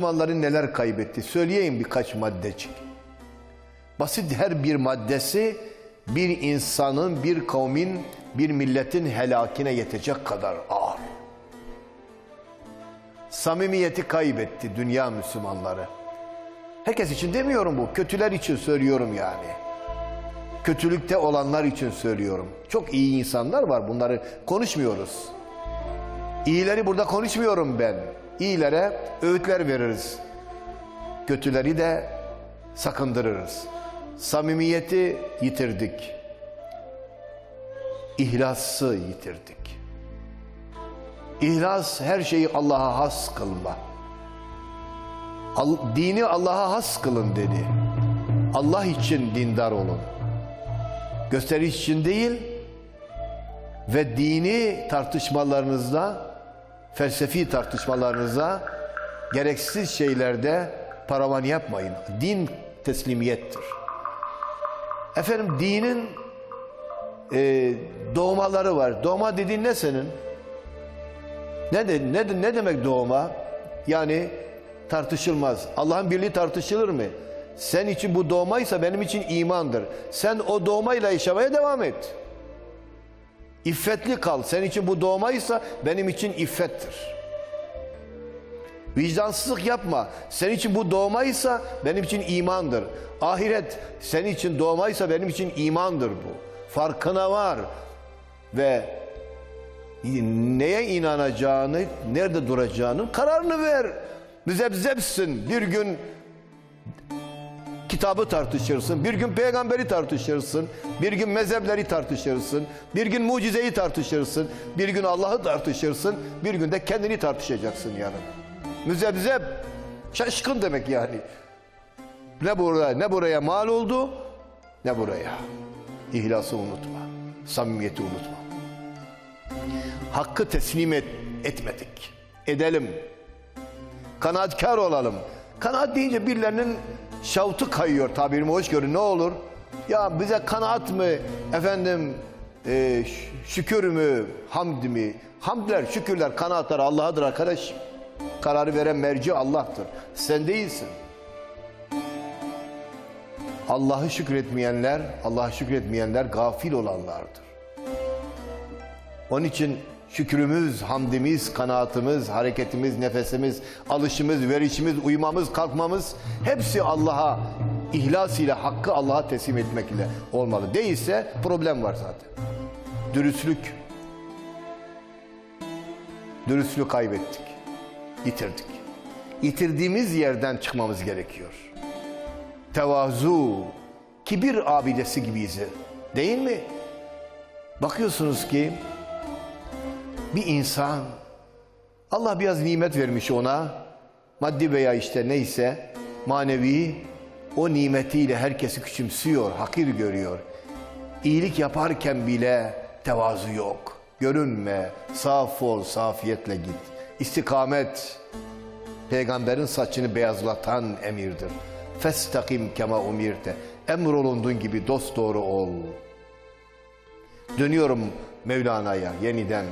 Müslümanların neler kaybetti? Söyleyeyim birkaç maddecik. Basit her bir maddesi bir insanın, bir kavmin, bir milletin helakine yetecek kadar ağır. Samimiyeti kaybetti dünya Müslümanları. Herkes için demiyorum bu. Kötüler için söylüyorum yani. Kötülükte olanlar için söylüyorum. Çok iyi insanlar var. Bunları konuşmuyoruz. İyileri burada konuşmuyorum ben. İyilere öğütler veririz. Kötüleri de sakındırırız. Samimiyeti yitirdik. İhlası yitirdik. İhlas her şeyi Allah'a has kılma. Dini Allah'a has kılın dedi. Allah için dindar olun. Gösteriş için değil ve dini tartışmalarınızda, felsefi tartışmalarınızda gereksiz şeylerde paravan yapmayın. Din teslimiyettir. Efendim dinin e, doğmaları var. Doğma dediğin ne senin? Ne, de, ne, de- ne demek doğma? Yani tartışılmaz. Allah'ın birliği tartışılır mı? Sen için bu doğmaysa benim için imandır. Sen o doğmayla yaşamaya devam et. İffetli kal. Senin için bu doğmaysa benim için iffettir. Vicdansızlık yapma. Senin için bu doğmaysa benim için imandır. Ahiret senin için doğmaysa benim için imandır bu. Farkına var. Ve neye inanacağını, nerede duracağının kararını ver. Müzebzepsin. Bir gün kitabı tartışırsın, bir gün peygamberi tartışırsın, bir gün mezhepleri tartışırsın, bir gün mucizeyi tartışırsın, bir gün Allah'ı tartışırsın, bir gün de kendini tartışacaksın yarın. Müzebzep, şaşkın demek yani. Ne buraya, ne buraya mal oldu, ne buraya. İhlası unutma, samimiyeti unutma. Hakkı teslim et, etmedik. Edelim. Kanaatkar olalım. Kanaat deyince birilerinin şavtu kayıyor tabirimi hoş görün ne olur? Ya bize kanaat mı efendim e, şükür mü hamd mi? Hamdler şükürler kanaatlar Allah'adır arkadaş. Kararı veren merci Allah'tır. Sen değilsin. Allah'ı şükretmeyenler, Allah'a şükretmeyenler gafil olanlardır. Onun için şükrümüz, hamdimiz, kanaatimiz, hareketimiz, nefesimiz, alışımız, verişimiz, uyumamız, kalkmamız hepsi Allah'a ihlas ile hakkı Allah'a teslim etmek ile olmalı. Değilse problem var zaten. Dürüstlük. Dürüstlüğü kaybettik. Yitirdik. Yitirdiğimiz yerden çıkmamız gerekiyor. Tevazu, kibir abidesi gibiyiz. Değil mi? Bakıyorsunuz ki bir insan Allah biraz nimet vermiş ona maddi veya işte neyse manevi o nimetiyle herkesi küçümsüyor, hakir görüyor. İyilik yaparken bile tevazu yok. Görünme, saf ol, safiyetle git. İstikamet, peygamberin saçını beyazlatan emirdir. Festakim kema umirte. Emrolunduğun gibi dost doğru ol. Dönüyorum Mevlana'ya yeniden.